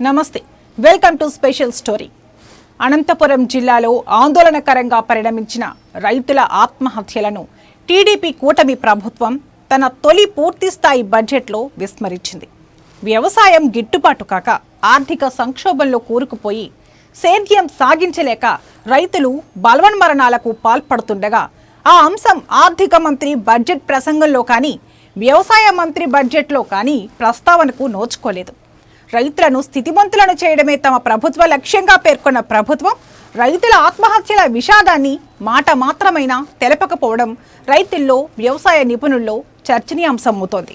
నమస్తే. Welcome to special story. Anantapuram జిల్లాలో ఆందోళనకరంగా పరిణమించిన రైతుల ఆత్మహత్యలను టీడీపీ కూటమి ప్రభుత్వం తన తొలి పూర్తిస్థాయి బడ్జెట్లో విస్మరించింది. వ్యవసాయం గిట్టుబాటు కాక ఆర్థిక సంక్షోభంలో కూరుకుపోయి సేద్యం సాగించలేక రైతులు బలవన్మరణాలకు పాల్పడుతుండగా ఆ అంశం ఆర్థిక మంత్రి బడ్జెట్ ప్రసంగంలో కానీ వ్యవసాయ మంత్రి బడ్జెట్లో కానీ ప్రస్తావనకు నోచుకోలేదు. రైతులను స్థితిమంతులను చేయడమే తమ ప్రభుత్వ లక్ష్యంగా పేర్కొన్న ప్రభుత్వం రైతుల ఆత్మహత్యల విషాదాన్ని మాట మాత్రమైనా తెలపకపోవడం రైతుల్లో వ్యవసాయ నిపుణుల్లో చర్చనీయాంశమవుతోంది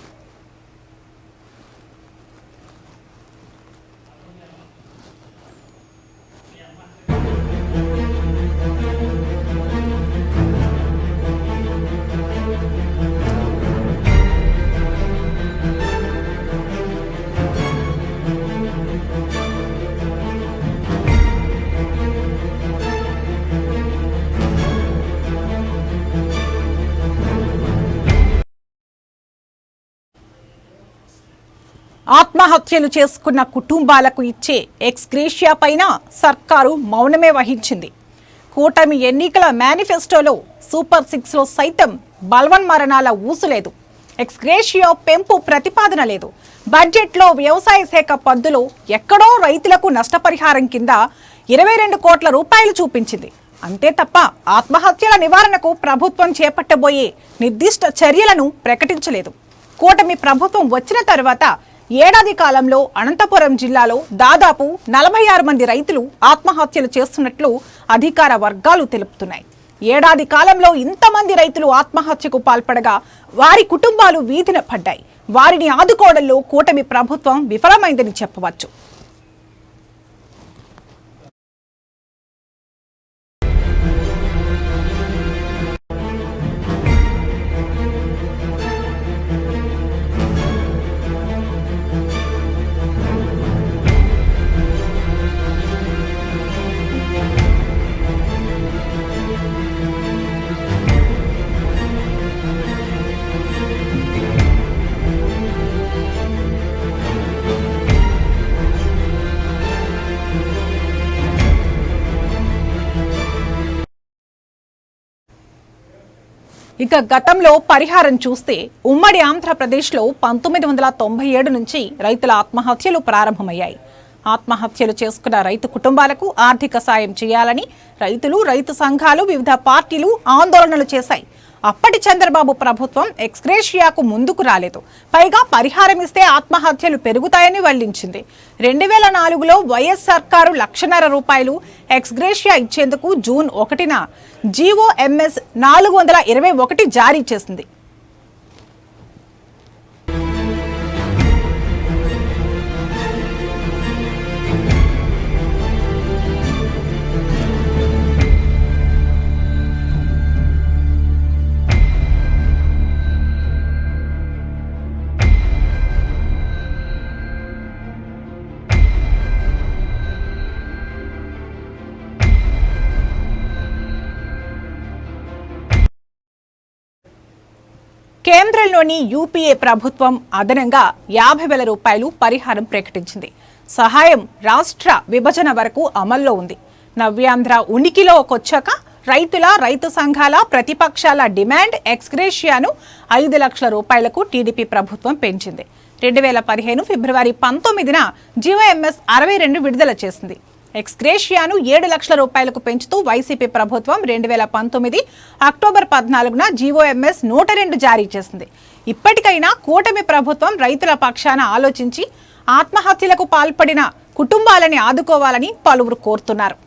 ఆత్మహత్యలు చేసుకున్న కుటుంబాలకు ఇచ్చే ఎక్స్గ్రేషియా పైన సర్కారు మౌనమే వహించింది. కూటమి ఎన్నికల మేనిఫెస్టోలో సూపర్ సిక్స్లో సైతం బల్వన్మరణాల ఊసులేదు ఎక్స్గ్రేషియా పెంపు ప్రతిపాదన లేదు. బడ్జెట్లో వ్యవసాయ శాఖ పద్దులో ఎక్కడో రైతులకు నష్టపరిహారం కింద ఇరవై రెండు కోట్ల రూపాయలు చూపించింది. అంతే తప్ప ఆత్మహత్యల నివారణకు ప్రభుత్వం చేపట్టబోయే నిర్దిష్ట చర్యలను ప్రకటించలేదు. కూటమి ప్రభుత్వం వచ్చిన తర్వాత ఏడాది కాలంలో అనంతపురం జిల్లాలో దాదాపు నలభై ఆరు మంది రైతులు ఆత్మహత్యలు చేస్తున్నట్లు అధికార వర్గాలు తెలుపుతున్నాయి. ఏడాది కాలంలో ఇంతమంది రైతులు ఆత్మహత్యకు పాల్పడగా వారి కుటుంబాలు వీధిన పడ్డాయి. వారిని ఆదుకోవడంలో కూటమి ప్రభుత్వం విఫలమైందని చెప్పవచ్చు. ఇక గతంలో పరిహారం చూస్తే ఉమ్మడి ఆంధ్రప్రదేశ్లో పంతొమ్మిది వందల తొంభై ఏడు నుంచి రైతుల ఆత్మహత్యలు ప్రారంభమయ్యాయి. ఆత్మహత్యలు చేసుకున్న రైతు కుటుంబాలకు ఆర్థిక సాయం చేయాలని రైతులు రైతు సంఘాలు వివిధ పార్టీలు ఆందోళనలు చేశాయి. అప్పటి చంద్రబాబు ప్రభుత్వం ఎక్స్గ్రేషియాకు ముందుకు రాలేదు. పైగా పరిహారం ఇస్తే ఆత్మహత్యలు పెరుగుతాయని వెల్లించింది రెండు వేల నాలుగులో వైఎస్ సర్కారు లక్షన్నర రూపాయలు ఎక్స్గ్రేషియా ఇచ్చేందుకు జూన్ ఒకటిన జీఓఎంఎస్ నాలుగు వందల ఇరవై ఒకటి జారీ చేసింది. కేంద్రంలోని యూపీఏ ప్రభుత్వం అదనంగా యాభై వేల రూపాయలు పరిహారం ప్రకటించింది. సహాయం రాష్ట్ర విభజన వరకు అమల్లో ఉంది. నవ్యాంధ్ర ఉనికిలోకొచ్చాక రైతుల రైతు సంఘాల ప్రతిపక్షాల డిమాండ్ ఎక్స్గ్రేషియాను ఐదు లక్షల రూపాయలకు టీడీపీ ప్రభుత్వం పెంచింది. రెండు వేల పదిహేను ఫిబ్రవరి పంతొమ్మిదిన జీవోఎంఎస్ అరవై రెండు విడుదల చేసింది. ఎక్స్గ్రేషియాను ఏడు లక్షల రూపాయలకు పెంచుతూ వైసీపీ ప్రభుత్వం రెండు వేల పంతొమ్మిది అక్టోబర్ పద్నాలుగున జీవోఎంఎస్ నూట రెండు జారీ చేసింది. ఇప్పటికైనా కూటమి ప్రభుత్వం రైతుల పక్షాన ఆలోచించి ఆత్మహత్యలకు పాల్పడిన కుటుంబాలని ఆదుకోవాలని పలువురు కోరుతున్నారు.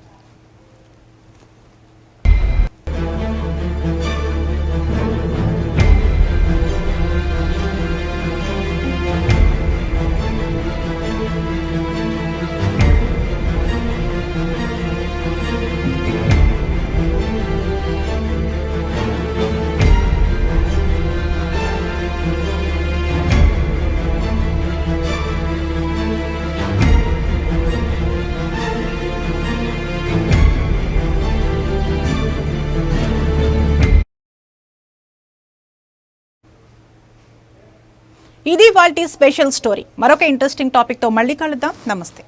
ఇది వాళ్ళ స్పెషల్ స్టోరీ. మరొక ఇంట్రెస్టింగ్ టాపిక్తో మళ్ళీ కలుద్దాం. నమస్తే.